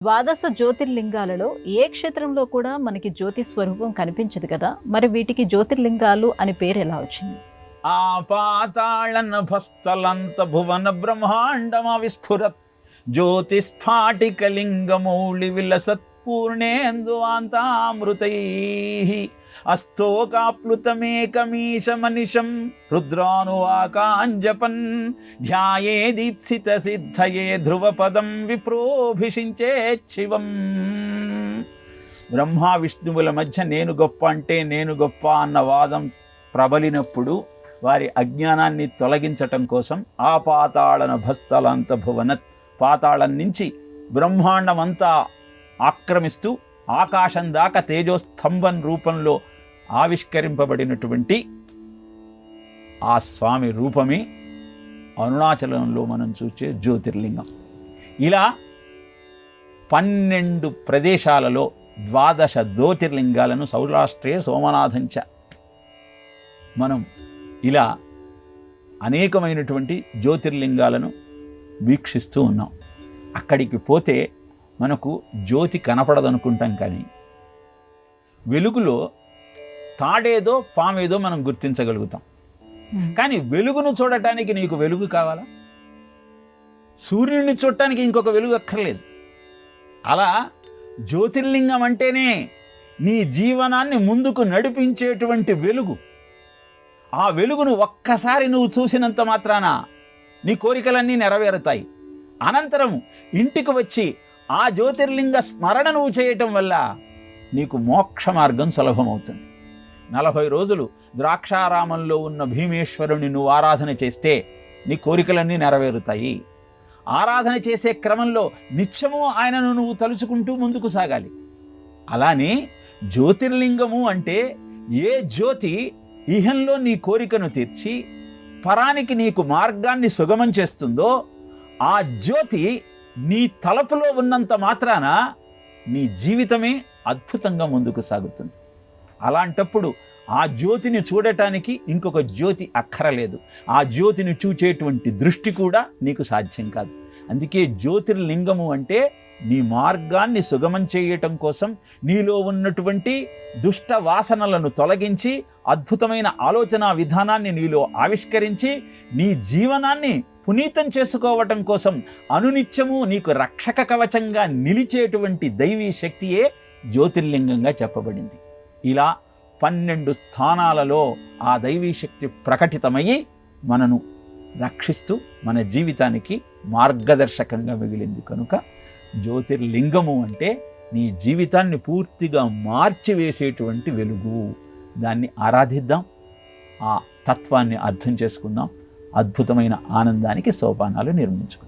ద్వాదశ జ్యోతిర్లింగాలలో ఏ క్షేత్రంలో కూడా మనకి జ్యోతి స్వరూపం కనిపించదు కదా? మరి వీటికి జ్యోతిర్లింగాలు అని పేరు ఎలా వచ్చింది? ఆ పాతాళన భస్తలంత భువన బ్రహ్మాండమ విస్ఫురత్ జ్యోతిస్ఫాటికలింగమౌళి పూర్ణేందు అంతామృతై అస్తోకాప్లుతమేకమీశమనిషం రుద్రానువాకాంజపన్ ధ్యాయే దీప్సిత సిద్ధయే ధ్రువపదం విప్రోభిషించే శివం బ్రహ్మ విష్ణువుల మధ్య నేను గొప్ప అంటే నేను గొప్ప అన్న వాదం ప్రబలినప్పుడు వారి అజ్ఞానాన్ని తొలగించటం కోసం ఆ పాతాళన భస్తలంత భువనత్ పాతాళం నుంచి బ్రహ్మాండమంతా ఆక్రమిస్తూ ఆకాశం దాకా తేజోస్తంభం రూపంలో ఆవిష్కరింపబడినటువంటి ఆ స్వామి రూపమే అరుణాచలంలో మనం చూసే జ్యోతిర్లింగం. ఇలా పన్నెండు ప్రదేశాలలో ద్వాదశ జ్యోతిర్లింగాలను సౌరాష్ట్రే సోమనాథంచ మనం ఇలా అనేకమైనటువంటి జ్యోతిర్లింగాలను వీక్షిస్తూ ఉన్నాం. అక్కడికి పోతే మనకు జ్యోతి కనపడదనుకుంటాం కానీ వెలుగులో తాడేదో పామేదో మనం గుర్తించగలుగుతాం. కానీ వెలుగును చూడటానికి నీకు వెలుగు కావాలా? సూర్యుడిని చూడటానికి ఇంకొక వెలుగు అక్కర్లేదు. అలా జ్యోతిర్లింగం అంటేనే నీ జీవనాన్ని ముందుకు నడిపించేటువంటి వెలుగు. ఆ వెలుగును ఒక్కసారి నువ్వు చూసినంత మాత్రాన నీ కోరికలన్నీ నెరవేరుతాయి. అనంతరం ఇంటికి వచ్చి ఆ జ్యోతిర్లింగ స్మరణ నువ్వు చేయటం వల్ల నీకు మోక్ష మార్గం సులభమవుతుంది. నలభై రోజులు ద్రాక్షారామంలో ఉన్న భీమేశ్వరుని నువ్వు ఆరాధన చేస్తే నీ కోరికలన్నీ నెరవేరుతాయి. ఆరాధన చేసే క్రమంలో నిత్యము ఆయనను నువ్వు తలుచుకుంటూ ముందుకు సాగాలి. అలానే జ్యోతిర్లింగము అంటే ఏ జ్యోతి ఇహంలో నీ కోరికను తీర్చి పరానికి నీకు మార్గాన్ని సుగమం చేస్తుందో ఆ జ్యోతి నీ తలపులో ఉన్నంత మాత్రాన నీ జీవితమే అద్భుతంగా ముందుకు సాగుతుంది. అలాంటప్పుడు ఆ జ్యోతిని చూడటానికి ఇంకొక జ్యోతి అక్కరలేదు. ఆ జ్యోతిని చూచేటువంటి దృష్టి కూడా నీకు సాధ్యం కాదు. అందుకే జ్యోతిర్లింగము అంటే నీ మార్గాన్ని సుగమం చేయటం కోసం నీలో ఉన్నటువంటి దుష్ట వాసనలను తొలగించి అద్భుతమైన ఆలోచన విధానాన్ని నీలో ఆవిష్కరించి నీ జీవనాన్ని పునీతం చేసుకోవటం కోసం అనునిత్యము నీకు రక్షక కవచంగా నిలిచేటువంటి దైవీ శక్తియే జ్యోతిర్లింగంగా చెప్పబడింది. ఇలా పన్నెండు స్థానాలలో ఆ దైవీ శక్తి ప్రకటితమయ్యి మనను రక్షిస్తూ మన జీవితానికి మార్గదర్శకంగా మిగిలింది కనుక జ్యోతిర్లింగము అంటే నీ జీవితాన్ని పూర్తిగా మార్చివేసేటువంటి వెలుగు. దాన్ని ఆరాధిద్దాం. ఆ తత్వాన్ని అర్థం చేసుకుందాం. అద్భుతమైన ఆనందానికి సోపానాలు నిర్మించుకుందాం.